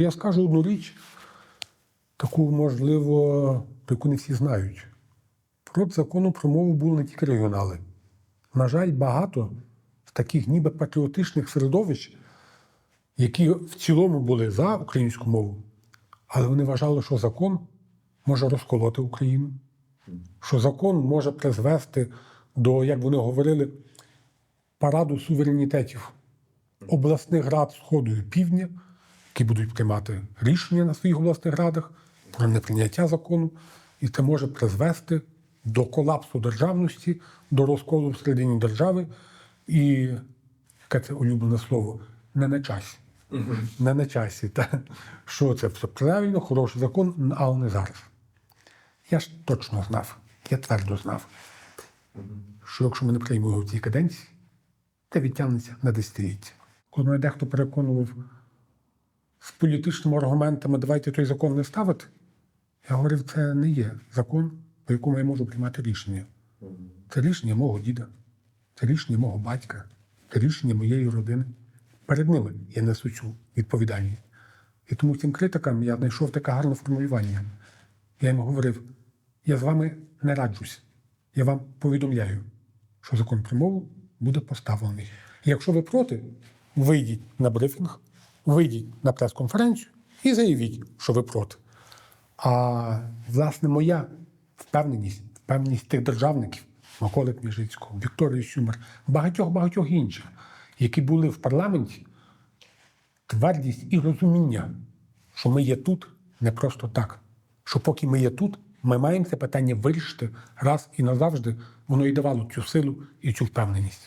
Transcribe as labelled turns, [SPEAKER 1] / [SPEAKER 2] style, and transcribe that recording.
[SPEAKER 1] Я скажу одну річ, таку, можливо, яку не всі знають. Проти закону про мову були не тільки регіонали. На жаль, багато таких ніби патріотичних середовищ, які в цілому були за українську мову, але вони вважали, що закон може розколоти Україну, що закон може призвести до, як вони говорили, параду суверенітетів обласних рад Сходу і Півдня, які будуть приймати рішення на своїх обласних радах про неприйняття закону, і це може призвести до колапсу державності, до розколу всередині держави. І яке це улюблене слово не на часі. Не на часі. Та, що це все правильно, хороший закон, але не зараз. Я ж точно знав, я твердо знав, що якщо ми не приймемо в цій каденції, це відтягнеться на десятиліття. Коли мене дехто переконував політичними аргументами, давайте той закон не ставити, я говорив, це не є закон, по якому я можу приймати рішення. Це рішення мого діда, це рішення мого батька, це рішення моєї родини. Перед ними я несу цю відповідальність. І тому цим критикам я знайшов таке гарне формулювання. Я їм говорив: я з вами не раджусь. Я вам повідомляю, що закон про мову буде поставлений. І якщо ви проти, вийдіть на брифінг, вийдіть на прес-конференцію і заявіть, що ви проти. А власне моя впевненість, впевненість тих державників, Миколи Княжицького, Вікторії Сюмер, багатьох-багатьох інших, які були в парламенті, твердість і розуміння, що ми є тут не просто так. Що поки ми є тут, ми маємо це питання вирішити раз і назавжди, воно і давало цю силу і цю впевненість.